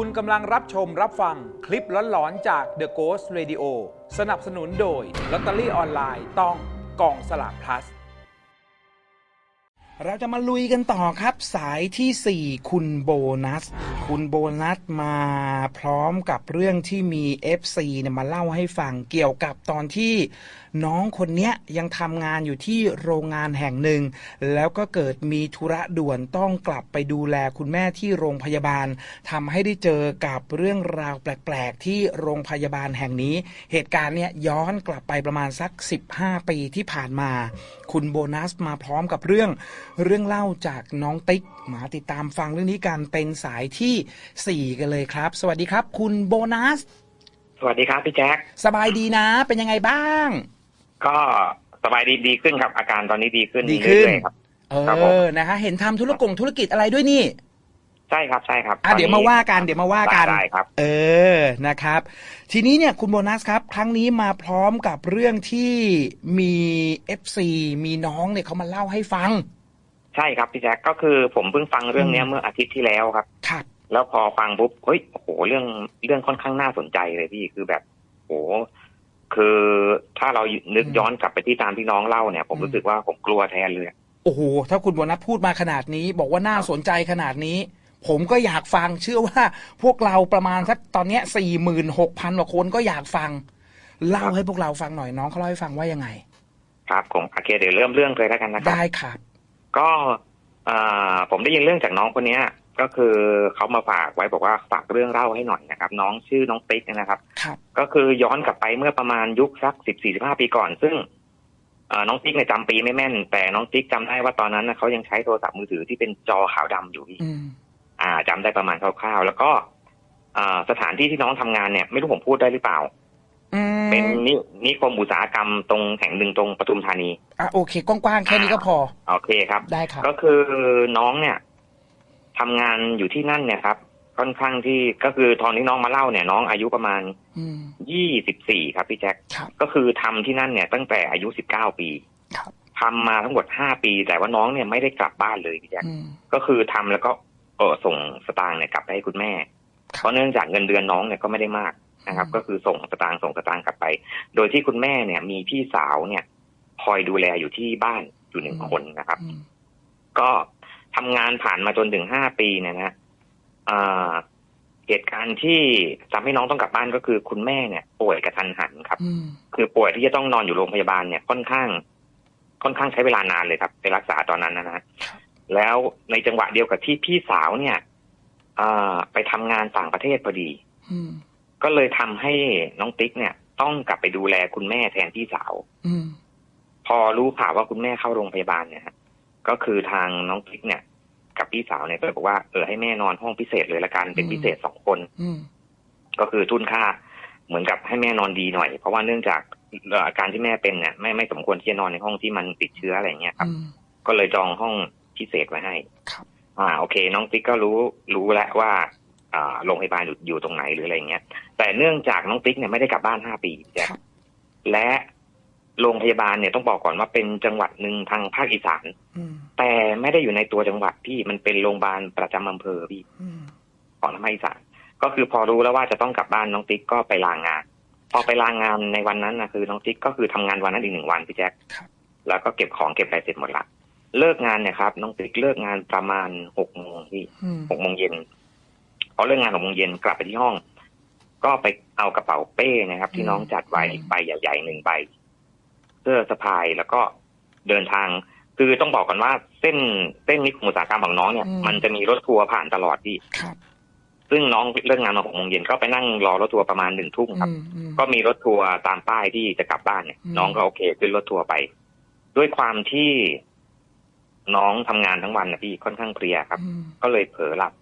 คุณกำลังรับชมรับฟังคลิปหลอนๆจาก The Ghost Radio สนับสนุนโดยลอตเตอรี่ออนไลน์ต้องกองสลาก plus เราจะมาลุยกันต่อครับ สายทีสี่ 4 คุณโบนัส คุณโบนัสมาพร้อมกับเรื่องที่มี FC เนี่ยมาเล่าให้ฟังเกี่ยวกับตอนที่น้องคนเนี้ยยังทำงานอยู่ที่โรงงานแห่งหนึ่ง แล้วก็เกิดมีธุระด่วนต้องกลับไปดูแลคุณแม่ที่โรงพยาบาลทำให้ได้เจอกับเรื่องราวแปลก ๆ ที่โรงพยาบาลแห่งนี้ เหตุการณ์เนี้ยย้อนกลับไปประมาณสัก 15 ปีที่ผ่านมา คุณโบนัสมาพร้อมกับเรื่อง เรื่องเล่าจากน้องติ๊กมาติดตามฟังเรื่องนี้กันเป็นสายทีสี่4 กันเลยครับ สวัสดีครับ คุณโบนัส สวัสดีครับพี่แจ็คสบายดีนะ เป็นยังไงบ้าง ก็สบายดีดีขึ้นครับ อาการตอนนี้ดีขึ้นดีขึ้นเรื่อยๆครับเอครับผมอนะฮะเห็นทำธุรกงธุรกิจอะไรด้วยนี่ใช่ครับใช่ครับอะตนนี้เดี๋ยวมาว่ากันเดี๋ยวมาว่ากันได้ครับ เออนะครับ ทีนี้เนี่ยคุณโบนัสครับ ครั้งนี้มาพร้อมกับเรื่องที่มี FC มีน้องเนี่ยเขามาเล่าให้ฟัง ใช่ครับพี่แจ็คก็คือผมเพิ่งฟังเรื่องเนี้ยอืมเมื่ออาทิตย์ที่แล้วครับ ครับ แล้วพอฟังปุ๊บเฮ้ยโอ้โหเรื่องเรื่องค่อนข้างน่าสนใจเลยพี่คือแบบโอ้โหคือถ้าเรานึกย้อนกลับไปที่ตามที่น้องเล่าเนี่ย ผมรู้สึกว่าผมกลัวแทนเลยโอ้โหถ้าคุณโบนัสพูดมาขนาดนี้ บอกว่าน่าสนใจขนาดนี้ ผมก็อยากฟังเชื่อว่า พวกเราประมาณสักตอนเนี้สี่หมื่นหกพันกว่าคนก็อยากฟัง เล่าให้พวกเราฟังหน่อยน้องเขาเล่าให้ฟังว่ายังไง ครับผมโอเคเดี๋ยวเริ่มเรื่องเลยแล้วกันนะครับได้ครับ ก็เอ่อผมได้ยินเรื่องจากน้องคนเนี้ย ก็คือเขามาฝากไว้บอกว่าฝากเรื่องเล่าให้หน่อยนะครับ น้องชื่อน้องติ๊กนะครับครับก็คือย้อนกลับไปเมื่อประมาณยุคสักสิบสี่สิบห้าปีก่อน ซึ่งเอ่อน้องติ๊กเนี่ยจำปีไม่แม่น แต่น้องติ๊กจำได้ว่าตอนนั้นนะเขายังใช้โทรศัพท์มือถือที่เป็นจอขาวดำอยู่พี่อืมอ่าจำได้ประมาณคร่าวๆแล้วก็อ่าสถานที่ที่น้องทำงานเนี่ย ไม่รู้ผมพูดได้หรือเปล่าอืม เป็นนินิคมอุตสาหกรรมตรงแห่งหนึ่งตรงปทุมธานีอะโอเคกว้างๆแค่นี้ก็พอ โอเคครับ ได้ครับ ก็คือน้องเนี่ยทำงานอยู่ที่นั่นเนี่ยครับค่อนข้างที่ก็คือตอนที่น้องมาเล่าเนี่ย น้องอายุประมาณอืมยี่สิบสี่ครับพี่แจ็คครับก็คือทำที่นั่นเนี่ย ตั้งแต่อายุสิบเก้าปีครับทำมาทั้งหมดห้าปี แต่ว่าน้องเนี่ยไม่ได้กลับบ้านเลยพี่แจ็คอืมก็คือทำแล้วก็เออส่งสตางค์เนี่ยกลับไปให้คุณแม่ครับเพราะเนื่องจากเงินเดือนน้องเนี่ยก็ไม่ได้มาก นะครับอืมก็คือส่งสตางค์ส่งสตางค์กลับไป โดยที่คุณแม่เนี่ย มีพี่สาวเนี่ย คอยดูแลอยู่ที่บ้านอยู่หนึ่งคนนะครับอืมก็ทำงานผ่านมาจนถึงห้าปีเนี่ยนะอ่าเหตุการณ์ที่ทำให้น้องต้องกลับบ้านก็คือคุณแม่เนี่ย ป่วยกระทันหันครับอืมคือป่วยที่จะต้องนอนอยู่โรงพยาบาลเนี่ยค่อนข้าง ค่อนข้างใช้เวลานานเลยครับ ไปรักษาตอนนั้นนะฮะแล้วในจังหวะเดียวกับที่พี่สาวเนี่ยอ่าไปทำงานต่างประเทศพอดีอืม ก็เลยทำให้น้องติ๊กเนี่ย ต้องกลับไปดูแลคุณแม่แทนพี่สาว อืมพอรู้ข่าวว่าคุณแม่เข้าโรงพยาบาลเนี่ยฮะก็คือทางน้องติ๊กเนี่ย กับพี่สาวเนี่ยก็เลยบอกว่าเออให้แม่นอนห้องพิเศษเลยละกันเป็นอืมพิเศษสองคนอืมก็คือทุนค่าเหมือนกับให้แม่นอนดีหน่อย เพราะว่าเนื่องจากเอ่ออาการที่แม่เป็นเนี่ยไม่ไม่สมควรที่จะนอนในห้องที่มันติดเชื้ออะไรอย่างเงี้ยครับอืมก็เลยจองห้องพิเศษไว้ให้ครับ อ่า โอเค น้องติ๊กก็รู้รู้แล้วว่าอ่า โรงพยาบาลอยู่อยู่ตรงไหนหรืออะไรอย่างเงี้ย แต่เนื่องจากน้องติ๊กเนี่ยไม่ได้กลับบ้านห้าปีแจ๊คครับและโรงพยาบาลเนี่ยต้องบอกก่อนว่าเป็นจังหวัดหนึ่งทางภาคอีสานอืมแต่ไม่ได้อยู่ในตัวจังหวัดพี่มันเป็นโรงพยาบาลประจำอำเภอพี่อืมของทางภาคอีสานก็คือพอรู้แล้วว่าจะต้องกลับบ้านน้องติ๊กก็ไปลางงาน พอไปลางงานในวันนั้นนะคือน้องติ๊กก็คือทำงานวันนั้นอีกหนึ่งวันพี่แจ๊คครับแล้วก็เก็บของเก็บอะไรเสร็จหมดละเลิกงานเนี่ยครับ น้องติ๊กเลิกงานประมาณหกโมงพี่อืมหกโมงเย็น พอเลิกงานหกโมงเย็นกลับไปที่ห้อง ก็ไปเอากระเป๋าเป้นะครับ ที่น้องจัดไว้ใบใหญ่ๆหนึ่งใบเสื้อสะพายแล้วก็เดินทาง คือต้องบอกก่อนว่าเส้นเส้นนิคมอุตสาหกรรมของน้องเนี่ย มันจะมีรถทัวร์ผ่านตลอดพี่ครับซึ่งน้องเลิกงานมาหกโมงเย็นก็ไปนั่งรอรถทัวร์ประมาณหนึ่งทุ่มครับอืมอืมก็มีรถทัวร์ตามป้ายที่จะกลับบ้านเนี่ยอืมน้องก็โอเคขึ้นรถทัวร์ไป ด้วยความที่น้องทำงานทั้งวันนะพี่ค่อนข้างเพลียครับอืมก็เลยเผลอหลับ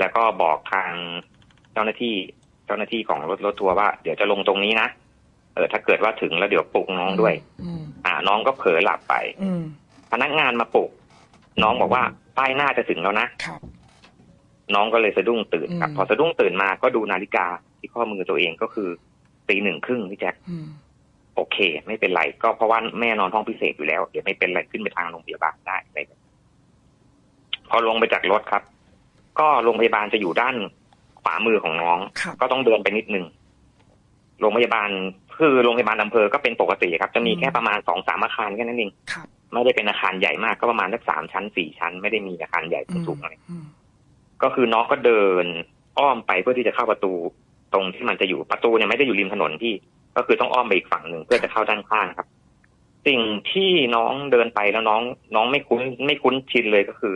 แล้วก็บอกทางเจ้าหน้าที่เจ้าหน้าที่ของรถรถทัวร์ว่า เดี๋ยวจะลงตรงนี้นะเออถ้าเกิดว่าถึงแล้วเดี๋ยวปลุกน้องด้วยอืมอ่า น้องก็เผลอหลับไป อืมพนักงานมาปลุก น้องบอกว่าป้ายหน้าจะถึงแล้วนะครับน้องก็เลยสะดุ้งตื่นครับอืมพอสะดุ้งตื่นมาก็ดูนาฬิกาที่ข้อมือตัวเองก็คือตีหนึ่งครึ่งพี่แจ็คอืมโอเค ไม่เป็นไร ก็เพราะว่าแม่นอนห้องพิเศษอยู่แล้ว เดี๋ยวไม่เป็นไรขึ้นไปทางโรงพยาบาลได้อะไรแบบนี้พอลงไปจากรถครับ ก็โรงพยาบาลจะอยู่ด้านขวามือของน้องครับก็ต้องเดินไปนิดนึงโรงพยาบาลคือโรงพยาบาลอำเภอก็เป็นปกติครับ จะมีอืมแค่ประมาณสองสามอาคารแค่นั้นเองครับไม่ได้เป็นอาคารใหญ่มากก็ประมาณสักสามชั้นสี่ชั้น ไม่ได้มีอาคารใหญ่สูงๆอะไรอืมก็คือน้องก็เดินอ้อมไปเพื่อที่จะเข้าประตูตรงที่มันจะอยู่ประตูเนี่ยไม่ได้อยู่ริมถนนที่ ก็คือต้องอ้อมไปอีกฝั่งหนึ่งเพื่อจะเข้าด้านข้างครับ สิ่งที่น้องเดินไปแล้วน้อง น้องไม่คุ้นไม่คุ้นชินเลยก็คือ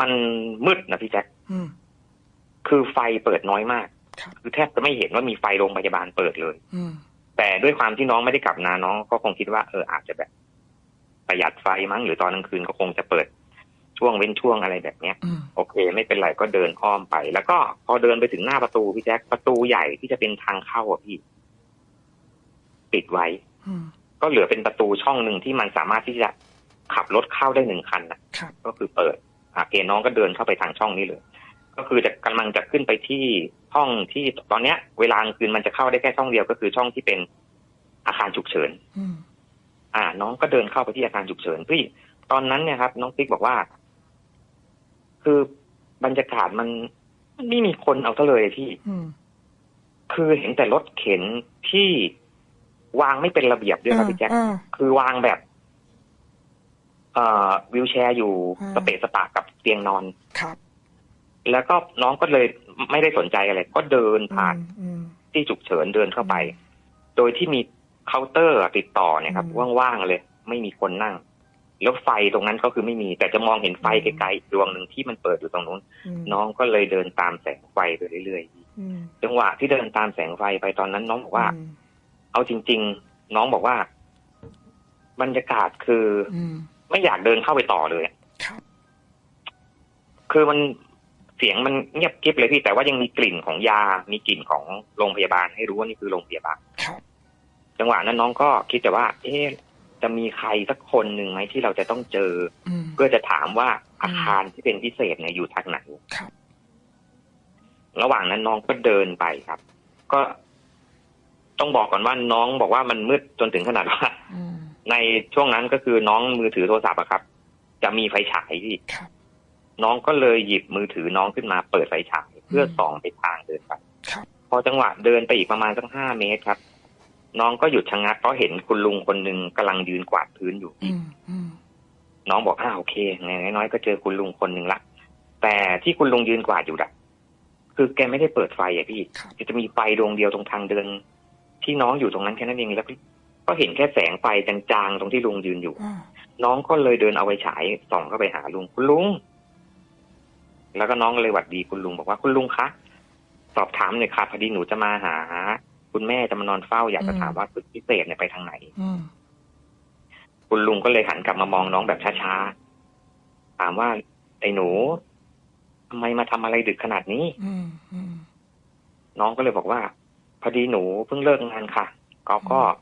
มันมืดนะพี่แจ็คอืมคือไฟเปิดน้อยมากครับคือแทบจะไม่เห็นว่ามีไฟโรงพยาบาลเปิดเลยอืมแต่ด้วยความที่น้องไม่ได้กลับนาน้องก็คงคิดว่าเอออาจจะแบบ ประหยัดไฟมั้งหรือตอนกลางคืนก็คงจะเปิดช่วงเว้นช่วงอะไรแบบเนี้ยอืมโอเค ไม่เป็นไรก็เดินอ้อมไป แล้วก็พอเดินไปถึงหน้าประตูพี่แจ๊คประตูใหญ่ที่จะเป็นทางเข้าอะพี่ปิดไว้อืมก็เหลือเป็นประตูช่องหนึ่งที่มันสามารถที่จะขับรถเข้าได้หนึ่งคันนะครับก็คือเปิด อะเกน้องก็เดินเข้าไปทางช่องนี้เลย ก็คือจะกำลังจะขึ้นไปที่ห้องที่ตอนเนี้ย เวลากลางคืนมันจะเข้าได้แค่ช่องเดียวก็คือช่องที่เป็นอาคารฉุกเฉินอืมอ่า น้องก็เดินเข้าไปที่อาคารฉุกเฉินพี่ตอนนั้นเนี่ยครับ น้องติ๊กบอกว่า คือบรรยากาศมันมันไม่มีคนเอาซะเลยพี่อืมคือเห็นแต่รถเข็นที่วางไม่เป็นระเบียบด้วยครับพี่แจ๊คอ่าคือวางแบบเอ่อ วิวแชร์อยู่อ่าสเปะสปะกับเตียงนอนครับ แล้วก็น้องก็เลยไม่ได้สนใจอะไร ก็เดินผ่านอืมที่ฉุกเฉินเดินเข้าไป โดยที่มีเคาน์เตอร์ติดต่อเนี่ยครับอืมว่างๆเลย ไม่มีคนนั่ง แล้วไฟตรงนั้นก็คือไม่มี แต่จะมองเห็นไฟอืมไกลๆอีกดวงหนึ่งที่มันเปิดอยู่ตรงนู้นอืมน้องก็เลยเดินตามแสงไฟไปเรื่อยอืมๆจังหวะที่เดินตามแสงไฟไปตอนนั้นน้องบอกว่าอืมเอาจริง ๆ น้องบอกว่า บรรยากาศคืออืม ไม่อยากเดินเข้าไปต่อเลยครับคือมันเสียงมันเงียบกริบเลยพี่แต่ว่ายังมีกลิ่นของยา มีกลิ่นของโรงพยาบาลให้รู้ว่านี่คือโรงพยาบาลครับจังหวะนั้นน้องก็คิดแต่ว่า เอ๊ะจะมีใครสักคนหนึ่งไหมที่เราจะต้องเจออืมเพื่อจะถามว่าอาคารที่เป็นพิเศษเนี่ยอยู่ทางไหนครับระหว่างนั้นน้องก็เดินไปครับ ก็ต้องบอกก่อนว่าน้องบอกว่ามันมืดจนถึงขนาดว่าอืม ในช่วงนั้นก็คือน้องมือถือโทรศัพท์อะครับ จะมีไฟฉายที่ครับน้องก็เลยหยิบมือถือน้องขึ้นมาเปิดไฟฉายเพื่อส่องไปทางเดินไปครับพอจังหวะเดินไปอีกประมาณสักห้าเมตรครับ น้องก็หยุดชะงักเพราะเห็นคุณลุงคนหนึ่งกำลังยืนกวาดพื้นอยู่อืมอืมน้องบอกอ้าวโอเคไงน้อยๆก็เจอคุณลุงคนหนึ่งละแต่ที่คุณลุงยืนกวาดอยู่อะคือแกไม่ได้เปิดไฟอะพี่ครับจะมีไฟดวงเดียวตรงทางเดิน ที่น้องอยู่ตรงนั้นแค่นั้นเองแล้ว ก็เห็นแค่แสงไฟจางๆตรงที่ลุงยืนอยู่อ่าน้องก็เลยเดินเอาไฟฉายส่องเข้าไปหาลุงคุณลุง แล้วก็น้องก็เลยหวัดดีคุณลุงบอกว่าคุณลุงคะสอบถามหน่อยค่ะพอดีหนูจะมาหา คุณแม่จะมานอนเฝ้าอยากจะถามว่าตึกพิเศษเนี่ยไปทางไหนอืมคุณลุงก็เลยหันกลับมามองน้องแบบช้าๆถามว่าไอ้หนูทำไมมาทำอะไรดึกขนาดนี้อืมอืมน้องก็เลยบอกว่า พอดีหนูเพิ่งเลิกงานค่ะก็ก็เอ่อ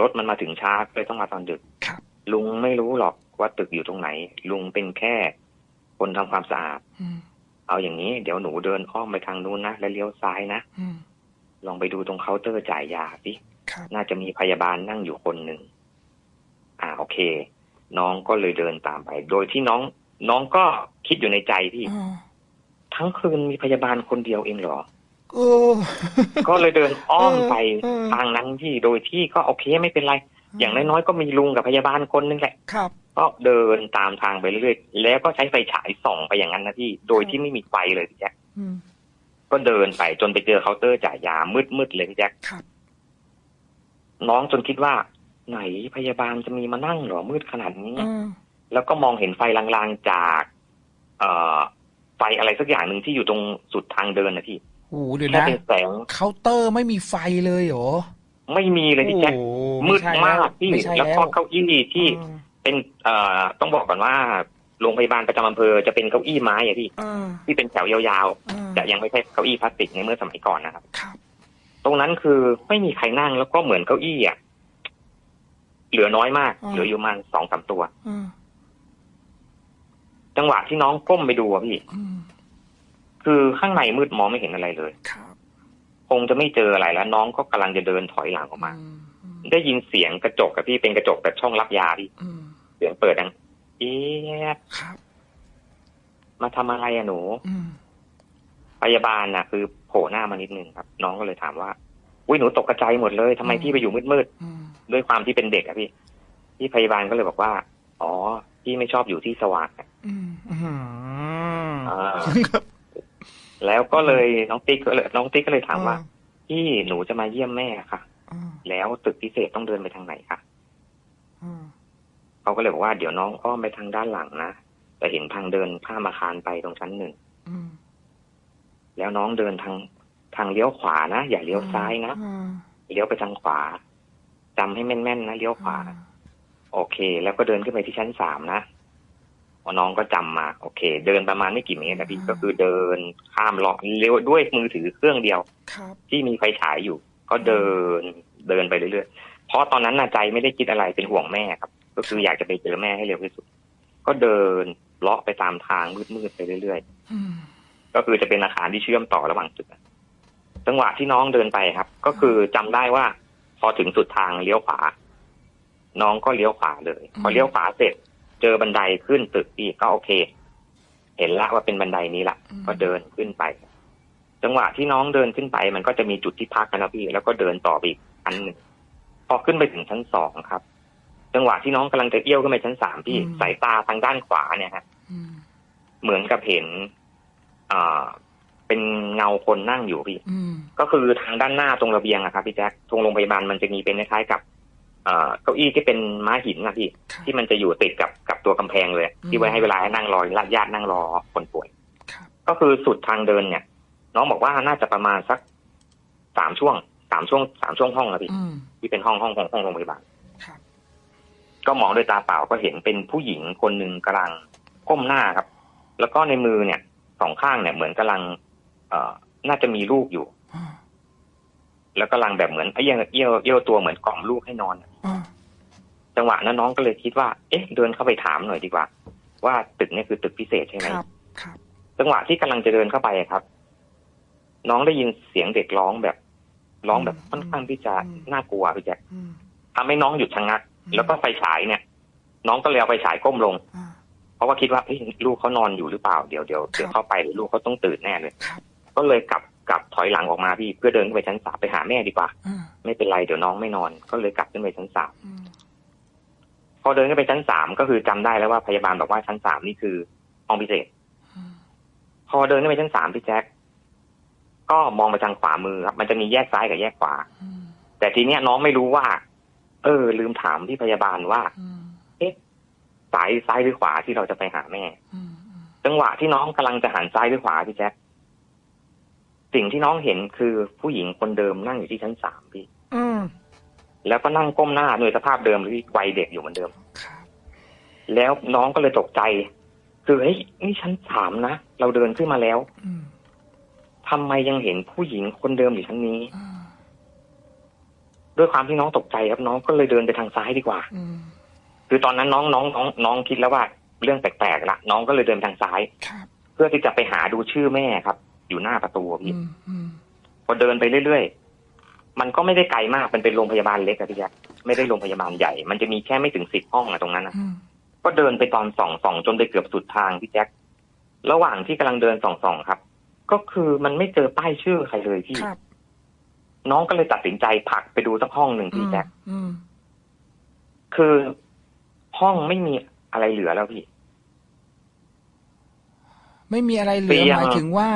รถมันมาถึงช้าเลยต้องมาตอนดึกครับลุงไม่รู้หรอกว่าตึกอยู่ตรงไหน ลุงเป็นแค่คนทำความสะอาดอืมเอาอย่างนี้ เดี๋ยวหนูเดินอ้อมไปทางนู้นนะแล้วเลี้ยวซ้ายนะอืมลองไปดูตรงเคาน์เตอร์จ่ายยาสิครับน่าจะมีพยาบาลนั่งอยู่คนหนึ่งอ่าโอเค น้องก็เลยเดินตามไป โดยที่น้อง น้องก็คิดอยู่ในใจพี่อ่าทั้งคืนมีพยาบาลคนเดียวเองเหรอโอ้ ก็เลยเดินอ้อมไปเออทางนั้นพี่โดยที่ก็โอเคไม่เป็นไร อย่างน้อยๆก็มีลุงกับพยาบาลคนนึงแหละครับก็เดินตามทางไปเรื่อยๆแล้วก็ใช้ไฟฉายส่องไปอย่างนั้นนะพี่โดยที่ไม่มีไฟเลยพี่แจ๊คอืมก็เดินไปจนไปเจอเคาน์เตอร์จ่ายยามืดๆเลยพี่แจ๊คครับน้องจนคิดว่า ไหนพยาบาลจะมีมานั่งเหรอมืดขนาดนี้อ่าแล้วก็มองเห็นไฟลางๆจาก เอ่อ ไฟอะไรสักอย่างหนึ่งที่อยู่ตรงสุดทางเดินนะพี่ โอ้เดี๋ยวแค่นะเป็นแสงเคาน์เตอร์ไม่มีไฟเลยเหรอ ไม่มีเลยพี่แจ๊คโอ้มืดไใช่มากพี่ไม่ใช่แล้วก็เก้าอี้ที่อ่าเป็นเอ่อต้องบอกก่อนว่าโรงพยาบาลประจำอำเภอจะเป็นเก้าอี้ไม้อะพี่อ่าที่เป็นแถวยาวอ่าๆจะยังไม่ใช่เก้าอี้พลาสติกในเมื่อสมัยก่อนนะครับ ครับ ตรงนั้นคือไม่มีใครนั่งแล้วก็เหมือนเก้าอี้อะเหลือน้อยมากเหลืออยู่ประมาณสองสามตัวอ่าจังหวะที่น้องก้มไปดูอะพี่ อืม คือข้างในมืดมองไม่เห็นอะไรเลยครับคงจะไม่เจออะไรแล้ว น้องก็กำลังจะเดินถอยหลังออกมาอืมอืมได้ยินเสียงกระจกกับพี่เป็นกระจกแบบช่องรับยาพี่อืมเสียงเปิดดังเอี๊ยดครับมาทำอะไรอะหนูอืมพยาบาลน่ะ คือโผล่หน้ามานิดนึงครับ น้องก็เลยถามว่าอุ้ยหนูตกกระจายหมดเลยทำไมพี่ไปอยู่มืดอืมๆด้วยความที่เป็นเด็กอะพี่พี่พยาบาลก็เลยบอกว่า อ๋อ พี่ไม่ชอบอยู่ที่สว่างอะอืมอืมอ่า แล้วก็เลยน้องติ๊กก็เลยน้องติ๊กก็เลยถามว่าพี่หนูจะมาเยี่ยมแม่ค่ะอ่าแล้วตึกพิเศษต้องเดินไปทางไหนคะอ่าเขาก็เลยบอกว่าเดี๋ยวน้องอ้อมไปทางด้านหลังนะแต่เห็นทางเดินข้ามอาคารไปตรงชั้นหนึ่งอืมแล้วน้องเดินทางทางเลี้ยวขวานะอย่าเลี้ยวซ้ายนะอ่าเลี้ยวไปทางขวาจำให้แม่นๆนะเลี้ยวขวา โอเค แล้วก็เดินขึ้นไปที่ชั้นสามนะพอ น้องก็จำมาโอเค เดินประมาณไม่กี่เมตรนะพี่ก็คือเดินข้ามล็อกเร็วด้วยมือถือเครื่องเดียวครับที่มีไฟฉายอยู่ ก็เดินเดินไปเรื่อยๆเพราะตอนนั้นน่ะใจไม่ได้คิดอะไรเป็นห่วงแม่ครับ ก็คืออยากจะไปเจอแม่ให้เร็วที่สุด ก็เดินเลาะไปตามทางมืดๆไปเรื่อยอืมๆก็คือจะเป็นอาคารที่เชื่อมต่อระหว่างตึกอะจังหวะที่น้องเดินไปครับ ก็คือจำได้ว่า พอถึงสุดทางเลี้ยวขวาน้องก็เลี้ยวขวาเลย พอเลี้ยวขวาเสร็จ เจอบันไดขึ้นตึกอีกก็โอเค เห็นละว่าเป็นบันไดนี้ละก็เดินขึ้นไป จังหวะที่น้องเดินขึ้นไป มันก็จะมีจุดที่พักกันนะพี่ แล้วก็เดินต่อไปอีกชั้นหนึ่งพอขึ้นไปถึงชั้นสองครับ จังหวะที่น้องกำลังจะเอี้ยวขึ้นไปชั้นสามพี่สายตาทางด้านขวาเนี่ยฮะอืมเหมือนกับเห็นอ่าเป็นเงาคนนั่งอยู่พี่อืมก็คือทางด้านหน้าตรงระเบียงอะครับพี่แจ๊คตรงโรงพยาบาลมันจะมีเป็นคล้ายๆกับ เอ่อเก้าอี้ที่เป็นม้าหินนะพี่ครับที่มันจะอยู่ติดกับกับตัวกำแพงเลย ที่ไว้ให้เวลาให้นั่งรอญาตินั่งรอคนป่วยครับก็คือสุดทางเดินเนี่ย น้องบอกว่าน่าจะประมาณสักสามช่วงสามช่วงสามช่วงห้องนะพี่อืมที่เป็นห้องห้องห้องห้องโรงพยาบาลครับก็มองด้วยตาเปล่าก็เห็นเป็นผู้หญิงคนหนึ่งกำลังก้มหน้าครับ แล้วก็ในมือเนี่ยสองข้างเนี่ยเหมือนกำลัง เอ่อน่าจะมีลูกอยู่อ่า แล้วกำลังแบบเหมือนเอี้ยวเอี้ยวเอี้ยวตัวเหมือนกล่อมลูกให้นอนอ่าจังหวะนั้นน้องก็เลยคิดว่า เอ๊ะ เดินเข้าไปถามหน่อยดีกว่า ว่าตึกเนี่ยคือตึกพิเศษใช่ไหมครับครับจังหวะที่กำลังจะเดินเข้าไปครับ น้องได้ยินเสียงเด็กร้องแบบ ร้องแบบค่อนข้างที่จะน่ากลัวพี่แจ๊คอืมทำให้น้องหยุดชะงัก แล้วก็ไฟฉายเนี่ย น้องก็เลยเอาไฟฉายก้มลงอ่าเพราะว่าคิดว่าเอ้ยลูกเขานอนอยู่หรือเปล่าเดี๋ยวเดี๋ยวเดี๋ยวเข้าไปเดี๋ยวลูกเขาต้องตื่นแน่เลยครับก็เลยกลับ กลับถอยหลังออกมาพี่เพื่อเดินขึ้นไปชั้นสามไปหาแม่ดีกว่าอ่าไม่เป็นไรเดี๋ยวน้องไม่นอน ก็เลยกลับขึ้นไปชั้นสามอืมพอเดินขึ้นไปชั้นสามก็คือจำได้แล้วว่าพยาบาลบอกว่าชั้นสามนี่คือห้องพิเศษอืมพอเดินขึ้นไปชั้นสามพี่แจ๊คก็มองไปทางขวามือครับ มันจะมีแยกซ้ายกับแยกขวาอืมแต่ทีเนี้ยน้องไม่รู้ว่า เออ ลืมถามที่พยาบาลว่าอืมสายซ้ายหรือขวาที่เราจะไปหาแม่อืมอืมจังหวะที่น้องกำลังจะหันซ้ายหรือขวาพี่แจ๊ค สิ่งที่น้องเห็นคือผู้หญิงคนเดิมนั่งอยู่ที่ชั้นสามพี่อืมแล้วก็นั่งก้มหน้าด้วยสภาพเดิมหรือวัยเด็กอยู่เหมือนเดิมครับแล้วน้องก็เลยตกใจ คือเฮ้ยนี่ชั้นสามนะเราเดินขึ้นมาแล้วอืมทำไมยังเห็นผู้หญิงคนเดิมอยู่ชั้นนี้อ่าด้วยความที่น้องตกใจครับน้องก็เลยเดินไปทางซ้ายดีกว่าอืมคือตอนนั้นน้องน้องน้องน้องคิดแล้วว่า เรื่องแปลกๆละน้องก็เลยเดินไปทางซ้ายครับเพื่อที่จะไปหาดูชื่อแม่ครับ อยู่หน้าประตูอะอืพี่มอืมพอเดินไปเรื่อยๆ มันก็ไม่ได้ไกลมากมันเป็นโรงพยาบาลเล็กอะพี่แจ๊คไม่ได้โรงพยาบาลใหญ่ มันจะมีแค่ไม่ถึงสิบห้องอะตรงนั้นนะอืมก็เดินไปตอนส่องส่องจนไปเกือบสุดทางพี่แจ๊คระหว่างที่กำลังเดินส่องส่องครับ ก็คือมันไม่เจอป้ายชื่อใครเลยพี่ครับน้องก็เลยตัดสินใจผลักไปดูสักห้องหนึ่งพี่แจ๊คอืมคือห้องไม่มีอะไรเหลือแล้วพี่ ไม่มีอะไรเหลืเตีอยงหมายถึงว่า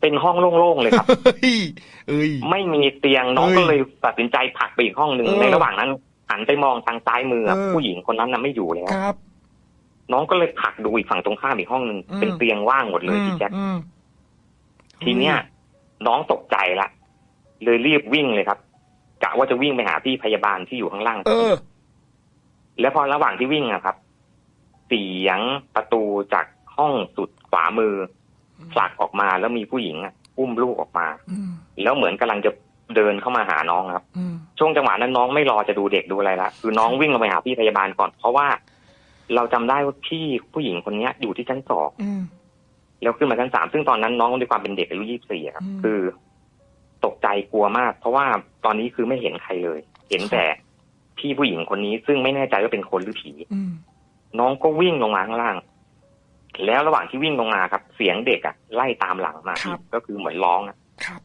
เป็นห้องโล่งๆเลยครับเฮ้ยเอ้ยไม่มีเตียงน้องเฮ้ยก็เลยตัดสินใจผลักไปอีกห้องหนึ่งเออในระหว่างนั้นหันไปมองทางซ้ายมือเออผู้หญิงคนนั้นน่ะไม่อยู่แล้วครับน้องก็เลยผลักดูอีกฝั่งตรงข้ามอีกห้องหนึ่งอืมเป็นเตียงว่างหมดเลยพี่แจ๊คอืมทีเนี้ยน้องตกใจละเลยรีบวิ่งเลยครับกะว่าจะวิ่งไปหาพี่พยาบาลที่อยู่ข้างล่างเออ แล้วพอระหว่างที่วิ่งอะครับ เสียงประตูจากห้องสุดขวามือ ผลักออกมาแล้วมีผู้หญิงอะอุ้มลูกออกมาอืมแล้วเหมือนกำลังจะเดินเข้ามาหาน้องครับอืมช่วงจังหวะนั้นน้องไม่รอจะดูเด็กดูอะไรละคือน้องวิ่งลงไปหาพี่พยาบาลก่อน เพราะว่า เราจำได้ว่าพี่ผู้หญิงคนเนี้ย อยู่ที่ชั้นสองอืมแล้วขึ้นมาชั้นสามซึ่งตอนนั้นน้องด้วยความเป็นเด็กอายุยี่สิบสี่ครับอืมคือ ตกใจกลัวมาก เพราะว่าตอนนี้คือไม่เห็นใครเลย เห็นแต่พี่ผู้หญิงคนนี้ซึ่งไม่แน่ใจว่าเป็นคนหรือผีอืมน้องก็วิ่งลงมาข้างล่างเแล้วระหว่างที่วิ่งลงมาครับ เสียงเด็กอะไล่ตามหลังมาครับ ก็คือเหมือนร้องอะครับ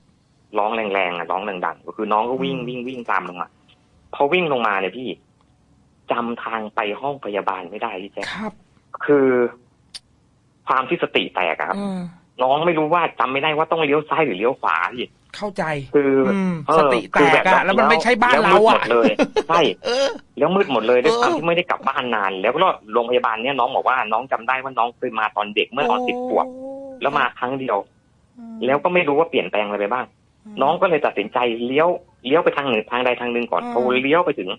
ร้องแรงๆอะร้องดังๆก็คือน้องก็วิ่งอืมวิ่งวิ่งตามลงมาพอวิ่งลงมาเนี่ยพี่จำทางไปห้องพยาบาลไม่ได้พี่แจ๊คครับ คือความที่สติแตกอะครับเออ น้องไม่รู้ว่าจำไม่ได้ว่าต้องเลี้ยวซ้ายหรือเลี้ยวขวาพี่เข้าใจ คืออมเออสติแตคืกบบอะแล้วมันไม่ใช่บ้านแล้วเรามืดหมอะดเลยใช่เออแล้วมืดหมดเลยด้วยเออความที่ไม่ได้กลับบ้านนาน แล้วก็โรงพยาบาลเนี่ยน้องบอกว่าน้องจำได้ว่าน้องเคยมาตอนเด็กเมื่อตอนสิบขวบแล้วมาครั้งเดียว แล้วก็ไม่รู้ว่าเปลี่ยนแปลงอะไรไปบ้าง น้องก็เลยตัดสินใจเลี้ยวเลี้ยวไปทางหนึ่งทางใดทางหนึ่งก่อนอืมพอเลี้ยวไปถึง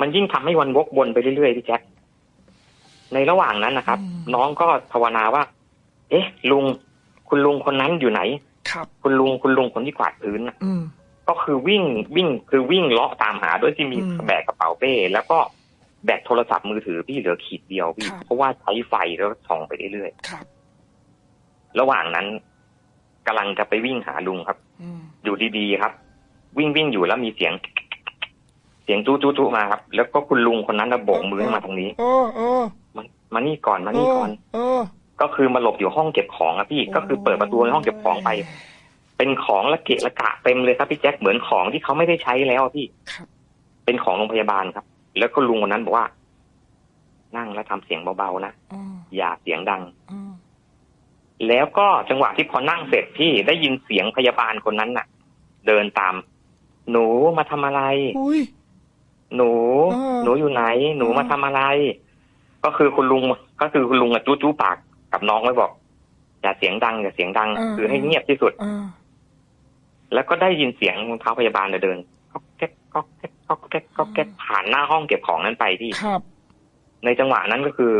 มันยิ่งทำให้วันวกวนไปเรื่อยๆพี่แจ๊คในระหว่างนั้นนะครับ น้องก็ภาวนาว่า เอ๊ะ ลุง คุณลุงคนนั้นอยู่ไหน ครับ คุณลุงคุณลุงคนที่กวาดพื้นน่ะอืมก็คือวิ่งวิ่งคือวิ่งเลาะตามหาด้วยที่มีอืมแบกกระเป๋าเป้ แล้วก็แบตโทรศัพท์มือถือพี่เหลือขีดเดียวพี่ครับเพราะว่าใช้ไฟแล้วส่องไปเรื่อยครับๆระหว่างนั้นกำลังจะไปวิ่งหาลุงครับอืมอยู่ดีๆครับ วิ่งวิ่งอยู่แล้วมีเสียง เสียงจู้จู้จู้มาครับ แล้วก็คุณลุงคนนั้นน่ะโบกมือให้มาทางนี้เออเออมามานี่ก่อนมานี่ก่อนเออ ก็คือมาหลบอยู่ห้องเก็บของอะพี่ก็คือเปิดประตูในห้องเก็บของไป เป็นของละเกะละกะเต็มเลยครับพี่แจ็คเหมือนของที่เขาไม่ได้ใช้แล้วอะพี่ครับเป็นของโรงพยาบาลครับ แล้วก็ลุงคนนั้นบอกว่า นั่งแล้วทำเสียงเบาๆนะอืมอย่าเสียงดังอืมแล้วก็จังหวะที่พอนั่งเสร็จพี่ได้ยินเสียงพยาบาลคนนั้นน่ะ เดินตาม หนูมาทำอะไรอุ้ยหนูเออหนูอยู่ไหน หนูมาทำอะไร ก็คือคุณลุง ก็คือคุณลุงอะจู้จู้ปาก กับน้องไว้บอก อย่าเสียงดังอย่าเสียงดัง คือให้เงียบที่สุดเออแล้วก็ได้ยินเสียงรองเท้าพยาบาลเดินก็แก๊กก็แก๊กก็แก๊กก็แก๊กผ่านหน้าห้องเก็บของนั้นไปพี่ครับในจังหวะนั้นก็คือ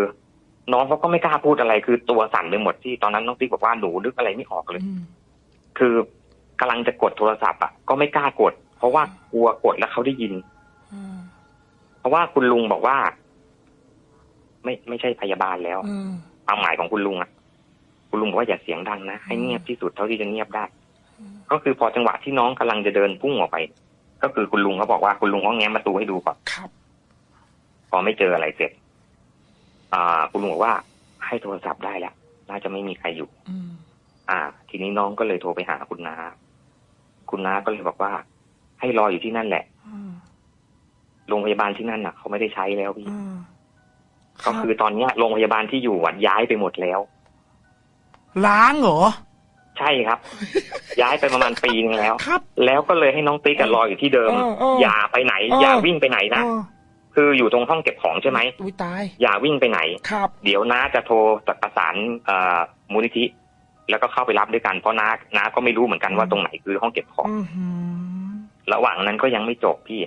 น้องเขาก็ไม่กล้าพูดอะไร คือตัวสั่นไปหมดที่ตอนนั้นน้องติ๊กบอกว่าหนูนึกอะไรไม่ออกเลยอืมคือกำลังจะกดโทรศัพท์อะก็ไม่กล้ากด เพราะว่ากลัวกดแล้วเขาได้ยินอืมเพราะว่าคุณลุงบอกว่า ไม่ไม่ใช่พยาบาลแล้วอืม ความหมายของคุณลุงอะคุณลุงบอกว่าอย่าเสียงดังนะให้เงียบที่สุดเท่าที่จะเงียบได้อืมก็คือพอจังหวะที่น้องกำลังจะเดินพุ่งออกไป ก็คือคุณลุงเขาบอกว่าคุณลุงเขาแง้มประตูให้ดูก่อนครับพอไม่เจออะไรเสร็จ อ่า คุณลุงบอกว่า ให้โทรศัพท์ได้แล้วน่าจะไม่มีใครอยู่อืมอ่า ทีนี้น้องก็เลยโทรไปหาคุณน้าคุณน้าก็เลยบอกว่า ให้รออยู่ที่นั่นแหละอืมโรงพยาบาลที่นั่นน่ะเขาไม่ได้ใช้แล้วพี่อืม ก็คือตอนเนี้ยโรงพยาบาลที่อยู่วัดย้ายไปหมดแล้ว ล้างเหรอ ใช่ครับ ย้ายไปประมาณปีนึงแล้ว ครับ แล้วก็เลยให้น้องติ๊กอะรออยู่ที่เดิม เออเอออย่าไปไหน เอออ อย่าวิ่งไปไหนนะเออคืออยู่ตรงห้องเก็บของใช่ไหม อุ้ยตาย อย่าวิ่งไปไหน ครับ เดี๋ยวน้าจะโทรประสานเอ่อมูลนิธิ แล้วก็เข้าไปรับด้วยกัน เพราะน้าน้าก็ไม่รู้เหมือนกันว่าตรงไหนคือห้องเก็บของ อือหือระหว่างนั้นก็ยังไม่จบพี่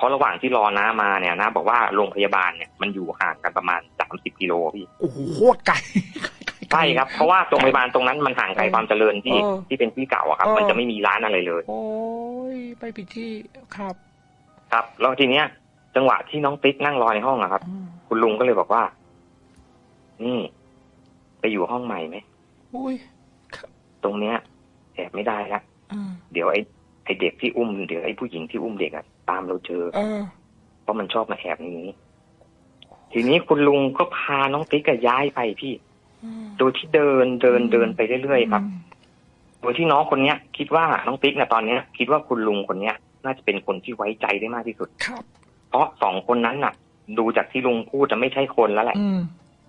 เพราะระหว่างที่รอน้ามาเนี่ยน้าบอกว่าโรงพยาบาลเนี่ยมันอยู่ห่างกันประมาณสามสิบกิโลพี่โอ้โหโคตรไกลใช่ครับ เพราะว่าโรงพยาบาลตรงนั้นมันห่างไกลความเจริญที่เออที่เป็นที่เก่าอะครับเออมันจะไม่มีร้านอะไรเลย โอ้ยไปผิดที่ครับ ครับ แล้วทีเนี้ย จังหวะที่น้องติ๊กนั่งรอในห้องอะครับอืมคุณลุงก็เลยบอกว่า นี่ ไปอยู่ห้องใหม่ไหมอุ้ยตรงเนี้ยแอบไม่ได้ละอืมเดี๋ยวไอ้ไอ้เด็กที่อุ้มเดี๋ยวไอ้ผู้หญิงที่อุ้มเด็กอะ ตามเราเจอเออเพราะมันชอบมาแอบอย่างนี้ ทีนี้คุณลุงก็พาน้องติ๊กอะย้ายไปพี่อืมโดยที่เดินเดินเดินไปเรื่อยๆครับอืมโดยที่น้องคนเนี้ย คิดว่าน้องติ๊กนะตอนเนี้ย คิดว่าคุณลุงคนเนี้ย น่าจะเป็นคนที่ไว้ใจได้มากที่สุดครับเพราะสองคนนั้นน่ะ ดูจากที่ลุงพูดจะไม่ใช่คนแล้วแหละอืม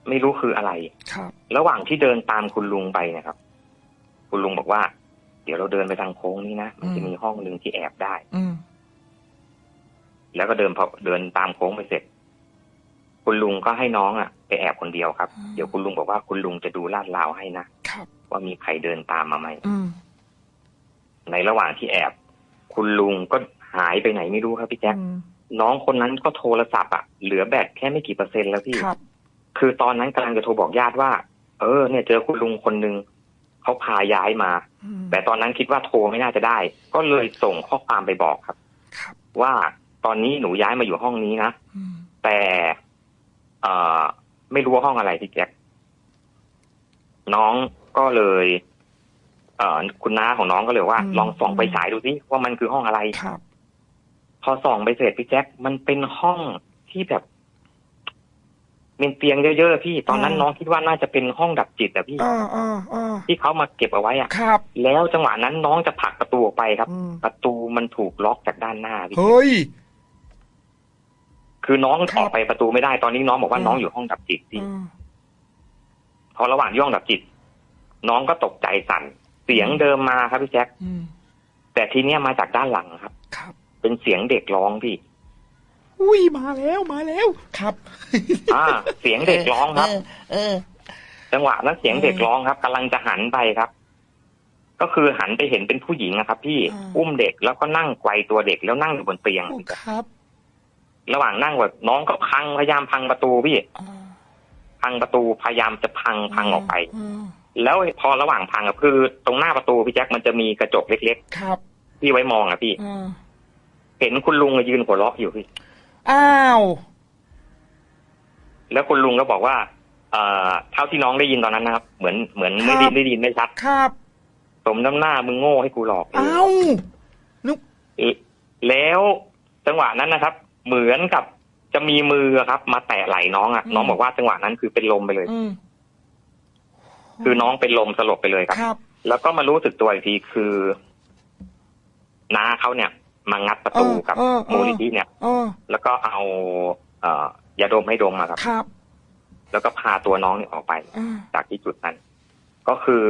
ไม่รู้คืออะไร ครับ ระหว่างที่เดินตามคุณลุงไปเนะครับ คุณลุงบอกว่า เดี๋ยวเราเดินไปทางโค้งนี้นะ มันจะมีห้องหนึ่งที่แอบได้ อืม แล้วก็เดินพอเดินตามโค้งไปเสร็จ คุณลุงก็ให้น้องอะ ไปแอบคนเดียวครับ เดี๋ยวคุณลุงบอกว่าคุณลุงจะดูลาดราวให้นะครับว่ามีใครเดินตามมาไหมอืมในระหว่างที่แอบ คุณลุงก็หายไปไหนไม่รู้ครับพี่แจ๊คอืมน้องคนนั้นก็โทรศัพท์อะเหลือแบตแค่ไม่กี่เปอร์เซ็นต์แล้วพี่ครับคือตอนนั้นกำลังจะโทรบอกญาติว่า เออ เนี่ยเจอคุณลุงคนหนึ่งเขาพาย้ายมาอืมแต่ตอนนั้นคิดว่าโทรไม่น่าจะได้ ก็เลยส่งข้อความไปบอกครับครับว่า ตอนนี้หนูย้ายมาอยู่ห้องนี้นะอืมแต่เอ่อไม่รู้ว่าห้องอะไรพี่แจ็คน้องก็เลย เอ่อคุณน้าของน้องก็เลยว่า ลองส่องไปฉายดูสิว่ามันคือห้องอะไรครับ พอส่องไปเสร็จพี่แจ็คมันเป็นห้องที่แบบเป็นเตียงเยอะๆพี่ ตอนนั้นอ่าน้องคิดว่าน่าจะเป็นห้องดับจิตอะพี่อ่าอ่าอ่าที่เขามาเก็บเอาไว้อะครับ แล้วจังหวะนั้นน้องจะผลักประตูออกไปครับอืมประตูมันถูกล็อกจากด้านหน้าพี่เฮ้ย คือน้องครับออกไปประตูไม่ได้ตอนนี้น้องบอกว่าอืมน้องอยู่ห้องดับจิตพี่อืมพอระหว่างที่ห้องดับจิต น้องก็ตกใจสั่น เสียงเดิมมาครับพี่แจ็คอืมแต่ทีเนี้ยมาจากด้านหลังครับ ครับ เป็นเสียงเด็กร้องพี่ อุ้ยมาแล้วมาแล้วครับ อ่า เสียงเด็กร้องครับ เออเออจังหวะนั้นเสียงเด็กร้องครับกำลังจะหันไปครับ ก็คือหันไปเห็นเป็นผู้หญิงนะครับ พี่อ่าอุ้มเด็กแล้วก็นั่งไกวตัวเด็กแล้วนั่งอยู่บนเตียงโอ้ครับ ระหว่างนั่งแบบน้องก็พังพยายามพังประตูพี่อ่าพังประตูพยายามจะพังพังออกไปาแล้วพอระหว่างพังอะคือ ตรงหน้าประตูพี่แจ็คมันจะมีกระจกเล็กครับๆที่ไว้มองอะพี่อ่าเห็นคุณลุงอะยืนหัวเราะอยู่พี่อ้าวแล้วคุณลุงก็บอกว่าเอ่อเท่าที่น้องได้ยินตอนนั้นนะครับ เหมือนเหมือนไม่ได้ได้ยินไม่ชัดครับสมน้ำหน้ามึงโง่ให้กูหลอกอ้าวนึกแล้วจังหวะนั้นนะครับ เหมือนกับจะมีมือครับ มาแตะไหล่น้องอะ น้องบอกว่าจังหวะนั้นคือเป็นลมไปเลยอืมคือน้องเป็นลมสลบไปเลยครับครับ แล้วก็มารู้สึกตัวอีกทีคือน้าเขาเนี่ยมางัดประตูกับเออเออมูลนิธิเนี่ยเออแล้วก็เอาเอ่อยาดมให้ดมมาครับครับ แล้วก็พาตัวน้องเนี่ยออกไปอ่าจากที่จุดนั้น ก็คือ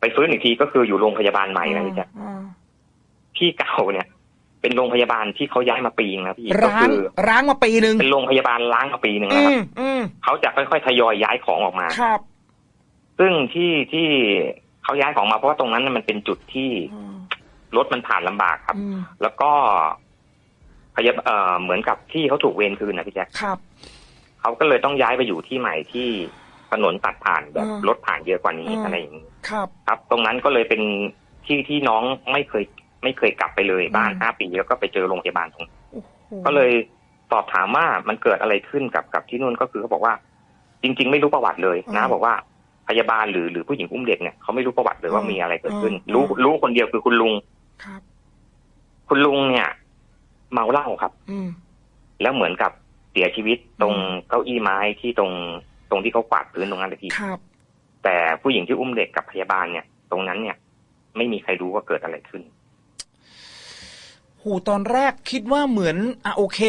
ไปฟื้นอีกทีก็คืออยู่โรงพยาบาลใหม่นะพี่แจ๊คอ่าที่เก่าเนี่ย เป็นโรงพยาบาลที่เขาย้ายมาปีนึงนะพี่ก็ร้างคือร้างมาปีหนึ่งเป็นโรงพยาบาลล้างมาปีหนึ่งอืแล้วครัมบอืมเขาจะค่อยๆทยอยย้ายของออกมา ครับซึ่งที่ที่เขาย้ายของมาเพราะว่าตรงนั้นมันเป็นจุดที่อืมรถมันผ่านลำบากครับ อืมแล้วก็พยาเอ่อเหมือนกับที่เขาถูกเวรคืนนะพี่แจ๊คครับ เขาก็เลยต้องย้ายไปอยู่ที่ใหม่ที่ถนนตัดผ่านแบบอ่ารรถผ่านเยอะกว่านี้อ่า อะไรอย่างนี้ครับ ครับ ตรงนั้นก็เลยเป็นที่ที่น้องไม่เคย ไม่เคยกลับไปเลยบ้านอืมห้าปีแล้วก็ไปเจอโรงพยาบาลตรงนั้นโอ้โหก็เลยสอบถามว่ามันเกิดอะไรขึ้นกับกับที่นู่นก็คือเขาบอกว่า จริง ๆ ไม่รู้ประวัติเลยนะ บอกว่าพยาบาลหรือหรือผู้หญิงอุ้มเด็กเนี่ยเขาไม่รู้ประวัติเลยว่ามีอะไรเกิดขึ้น รู้รู้คนเดียวคือคุณลุงครับ คุณลุงเนี่ย เมาเหล้าครับ อืมแล้วเหมือนกับเสียชีวิตตรงอืมเก้าอี้ไม้ที่ตรงตรงที่เขากวาดพื้นตรงนั้นเลยพี่ครับแต่ผู้หญิงที่อุ้มเด็กกับพยาบาลเนี่ย ตรงนั้นเนี่ย ไม่มีใครรู้ว่าเกิดอะไรขึ้นโหตอนแรกคิดว่าเหมือนอะโอเค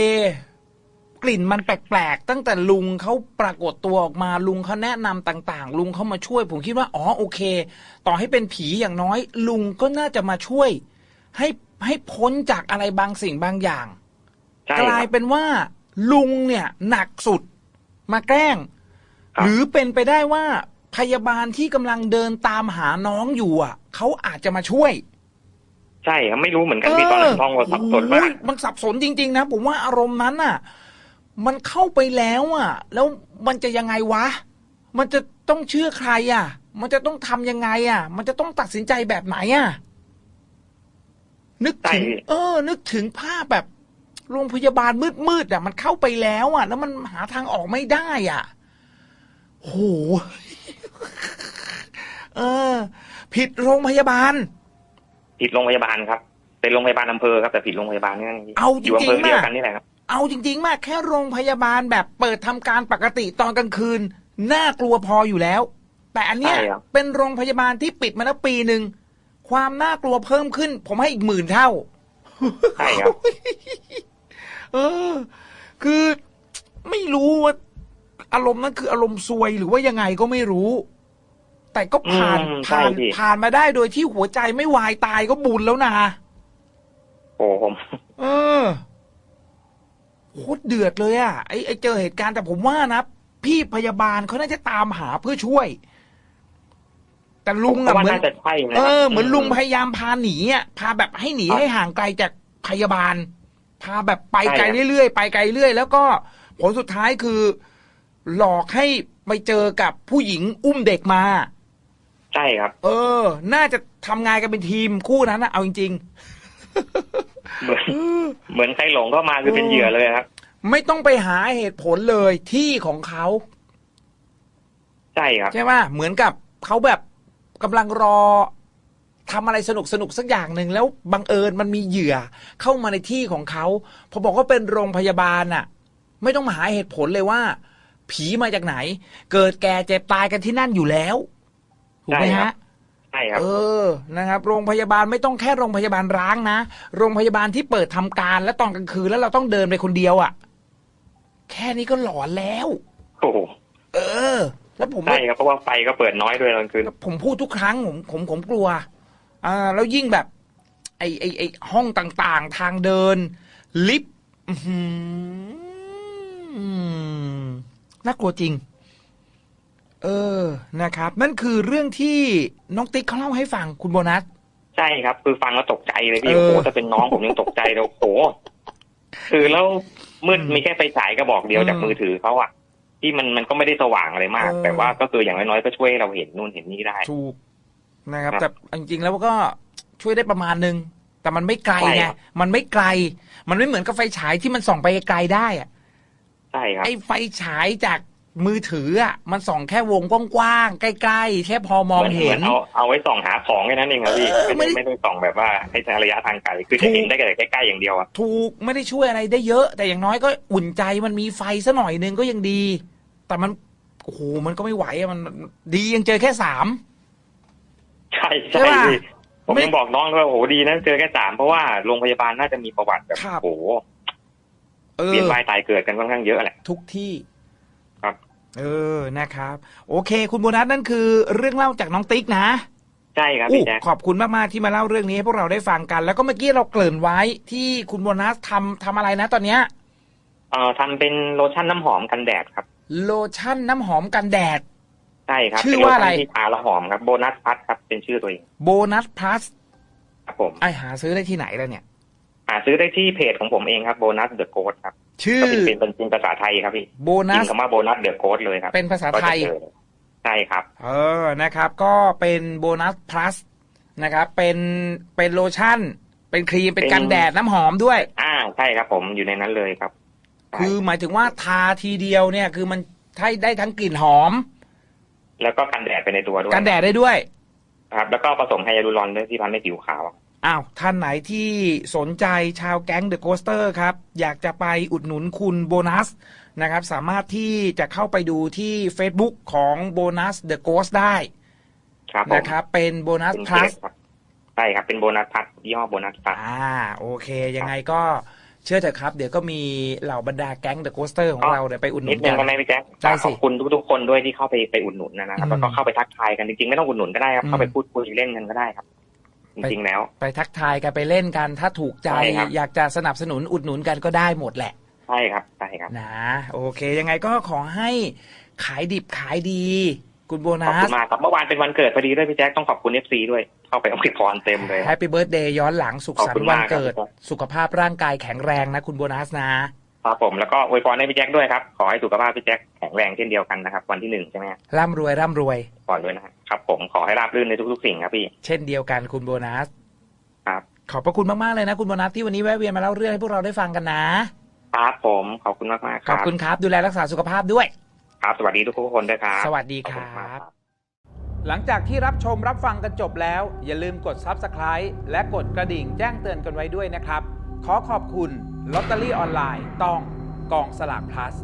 กลิ่นมันแปลกๆตั้งแต่ลุงเขาปรากฏตัวออกมาลุงเขาแนะนำต่างๆ ลุงเขามาช่วย ผมคิดว่าอ๋อโอเค ต่อให้เป็นผีอย่างน้อย ลุงก็น่าจะมาช่วย ให้ให้พ้นจากอะไรบางสิ่งบางอย่างใช่กลายครับเป็นว่า ลุงเนี่ยหนักสุด มาแกล้งครับหรือเป็นไปได้ว่าพยาบาลที่กำลังเดินตามหาน้องอยู่อะเขาอาจจะมาช่วย ใช่ครับไม่รู้เหมือนกันพี่ตอนนั้นทองก็สับสนโอ้มากยมันสับสนจริง ๆ นะผมว่าอารมณ์นั้นน่ะ มันเข้าไปแล้วอะ แล้วมันจะยังไงวะ มันจะต้องเชื่อใครอะ มันจะต้องทำยังไงอะ มันจะต้องตัดสินใจแบบไหนอะ นึกถึงใช่เออ นึกถึงภาพแบบโรงพยาบาลมืดๆอะ มันเข้าไปแล้วอะ แล้วมันหาทางออกไม่ได้อะโหเออ ผิดโรงพยาบาล ผิดโรงพยาบาลครับ เป็นโรงพยาบาลอำเภอครับแต่ผิดโรงพยาบาลนี่นเอาอยู่อำเภอจริงๆเดียวมากกันนี่แหละครับเอาจริง ๆ มากแค่โรงพยาบาลแบบเปิดทำการปกติตอนกลางคืนน่ากลัวพออยู่แล้ว แต่อันเนี้ยใช่ครับเป็นโรงพยาบาลที่ปิดมาแล้วปีหนึ่งความน่ากลัวเพิ่มขึ้น ผมให้อีกหมื่นเท่าใช่ครับเออ คือไม่รู้ว่าอารมณ์นั้นคืออารมณ์ซวยหรือว่ายังไงก็ไม่รู้ แต่ก็ผ่านอืมใช่ผ่านพี่ ผ่านมาได้โดยที่หัวใจไม่วายตายก็บุญแล้วนะ โอ้ผม เออโคตรเดือดเลยอะไอไอเจอเหตุการณ์แต่ผมว่านะ พี่พยาบาลเขาน่าจะตามหาเพื่อช่วย แต่ลุงเพอะราะว่าเหมือนน่าจะใช่นะเอครับอเหมือนลุงพยายามพาหนีอะพาแบบให้หนีครับให้ห่างไกลจากพยาบาล พาแบบไปไกลใช่ครับเรื่อยๆไปไกลเรื่อยแล้วก็ผลสุดท้ายคือ หลอกให้ไปเจอกับผู้หญิงอุ้มเด็กมา ใช่ครับ เออ น่าจะทำงานกันเป็นทีมคู่นั้นนะเอาจริง เหมือนๆเหมือนใครหลงเข้ามาคือเป็นเหยื่อเลยครับไม่ต้องไปหาเหตุผลเลยที่ของเขา ใช่ครับ ใช่ไหมเหมือนกับเขาแบบกำลังรอทำอะไรสนุกสนุกสักอย่างหนึ่งแล้วบังเอิญมันมีเหยื่อเข้ามาในที่ของเขาพอบอกว่าเป็นโรงพยาบาลน่ะ ไม่ต้องมาหาเหตุผลเลยว่า ผีมาจากไหน เกิดแก่เจ็บตายกันที่นั่นอยู่แล้ว ถูกไหมใช่ครัฮะบใช่ครับเออนะครับ โรงพยาบาลไม่ต้องแค่โรงพยาบาลร้างนะโรงพยาบาลที่เปิดทำการและตอนกลางคืนแล้วเราต้องเดินไปคนเดียวอะ่ะ แค่นี้ก็หลอนแล้วโอ้โหเออ แล้วผมใช่ครับเพราะว่าไฟก็เปิดน้อยด้วยตอนคืนผมพูดทุกครั้งผมผมผมกลัวอ่าแล้วยิ่งแบบ ไอไอไอห้องต่างๆ ทางเดิน ลิฟต์อื้อหือน่ากลัวจริง เออนะครับ นั่นคือเรื่องที่น้องติ๊กเขาเล่าให้ฟังคุณโบนัส ใช่ครับ คือฟังแล้วตกใจเลยพี่เออ โอ้โหถ้าเป็นน้องผมยังตกใจเลยโอ้โหคือแล้วมืดอืมมีแค่ไฟฉายกระบอกเดียวอืมจากมือถือเขาอะที่มันมันก็ไม่ได้สว่างอะไรมาก เออ แต่ว่าก็คืออย่างน้อยๆก็ช่วยให้เราเห็นนู่นเห็นนี่ได้ ถูกนะครับ ครับแต่จริงๆแล้วก็ช่วยได้ประมาณนึง แต่มันไม่ไกลใช่ไงครับ มันไม่ไกล มันไม่เหมือนกับไฟฉายที่มันส่องไปไกลได้อะใช่ครับ ไอ้ไฟฉายจาก มือถืออะมันส่องแค่วงกว้างๆใกล้ๆแค่พอมองเห็นมืเอาเอาไว้ส่องหาของแค่นั้นเองครับพี่เออไม่ไม่ได้ได้ไม่ได้ส่องแบบว่าให้ระยะทางไกลคือถูจะกเห็นได้แต่ใกล้ๆอย่างเดียวอะถูกไม่ได้ช่วยอะไรได้เยอะ แต่อย่างน้อยก็อุ่นใจมันมีไฟซะหน่อยนึงก็ยังดี แต่มันโอ้โหมันก็ไม่ไหวอะมันดียังเจอแค่สามใช่ใช่ใช่ป่ะพี่ผมไม่ยังบอกน้องเลยว่าโอ้โหดีนะเจอแค่สามเพราะว่าโรงพยาบาลน่าจะมีประวัติแบบครับโอ้โหเอเปลี่ยนอวายตายเกิดกันค่อนข้างเยอะแหละทุกที่ครับ เออนะครับ โอเค คุณโบนัสนั่นคือเรื่องเล่าจากน้องติ๊กนะใช่ครับอู้พี่แจ๊คขอบคุณมากๆที่มาเล่าเรื่องนี้ให้พวกเราได้ฟังกัน แล้วก็เมื่อกี้เราเกริ่นไว้ที่คุณโบนัสทำทำอะไรนะตอนเนี้ยเอ่อทำเป็นโลชั่นน้ำหอมกันแดดครับ โลชั่นน้ำหอมกันแดดใช่ครับชื่อเป็นโลว่าอะไรชั่นที่ทาแล้วหอมครับโบนัสพัทครับเป็นชื่อตัวเองโบนัสพลัสครับผมไอหาซื้อได้ที่ไหนแล้วเนี่ย หาซื้อได้ที่เพจของผมเองครับโบนัสเดอะโกดครับ ชื่อก็เป็นเป็นเป็นภาษาไทยครับพี่โบพินัมสพ์คำว่าโบนัสเดอะโกดเลยครับ เป็นภาษาไทยก็จะเจอใช่ครับ เออนะครับ ก็เป็นโบนัสพลัสนะครับ เป็นเป็นโลชั่น เป็นครีมเป็นเป็นกันแดดน้ำหอมด้วย อ่าใช่ครับผมอยู่ในนั้นเลยครับใช่คือหมายถึงว่าทาทีเดียวเนี่ย คือมันให้ได้ทั้งกลิ่นหอม แล้วก็กันแดดไปในตัวด้วยกันแดดได้ด้วย ครับ แล้วก็ผสมไฮยาลูรอนด้วยที่ทำให้ผิวขาว อ้าวท่านไหนที่สนใจชาวแก๊งเดอะโกสเตอร์ครับ อยากจะไปอุดหนุนคุณโบนัสนะครับ สามารถที่จะเข้าไปดูที่ Facebook ของโบนัสเดอะโกสได้ครับผมนะครับ เป็นโบนัสเป็นพเพลัจสครับใช่ครับ เป็นโบนัสพัทยี่ห้อโบนัสพัทอ่าโอเคยังไงก็เชื่อเถอะครับ เดี๋ยวก็มีเหล่าบรรดาแก๊งเดอะโกสเตอร์ของอ๋อ เราเนี่ยไปอุดหนุนิดนนึกังน ได้ไหมพี่แจ๊คได้สิขอบคุณทุกๆคนด้วยที่เข้าไปไปอุดหนุนนะครับอืมแล้วก็เข้าไปทักทายกันจริงๆไม่ต้องอุดหนุนก็ได้ครับอืมเข้าไปพูดคุยเล่นกันก็ได้ครับ จริงๆแล้ว ไปทักทายกันไปเล่นกันถ้าถูกใจใช่ครับ อยากจะสนับสนุนอุดหนุนกันก็ได้หมดแหละ ใช่ครับใช่ครับ นะ โอเค ยังไงก็ขอให้ขายดิบขายดี คุณโบขอบนัคุสณมากครับ เมื่อวานเป็นวันเกิดพอดีด้วยพี่แจ๊คต้องขอบคุณเอฟซีด้วย เข้าไปอวยพรเต็มเลย แฮปปี้เบิร์ดเดย์ย้อนหลังสุขสันขอบคุต์ณวันมากครับ เกิด สุขภาพร่างกายแข็งแรงนะคุณโบนัสนะ ครับผมแล้วก็อวยพรให้พี่แจ๊คด้วยครับ ขอให้สุขภาพพี่แจ๊คแข็งแรงเช่นเดียวกันนะครับ วันที่หนึ่งใช่ไหมฮะร่ำรวยร่ำรวย ก่อนด้วยนะครับ ครับผมขอให้ราบรื่นในทุกๆสิ่งครับพี่ เช่นเดียวกันคุณโบนัสครับ ขอบพระคุณมากๆเลยนะคุณโบนัสที่วันนี้แวะเวียนมาเล่าเรื่องให้พวกเราได้ฟังกันนะครับผมขอบคุณมากมากๆคขอบรับคุณครับ ดูแลรักษาสุขภาพด้วย ครับ สวัสดีทุกๆคนด้วยครับสวัสดีขอบคคุณมากรับครับ หลังจากที่รับชมรับฟังกันจบแล้ว อย่าลืมกด Subscribe และกดกระดิ่งแจ้งเตือนกันไว้ด้วยนะครับ ขอขอบคุณลอตเตอรี่ออนไลน์ต้องกองสลาก plus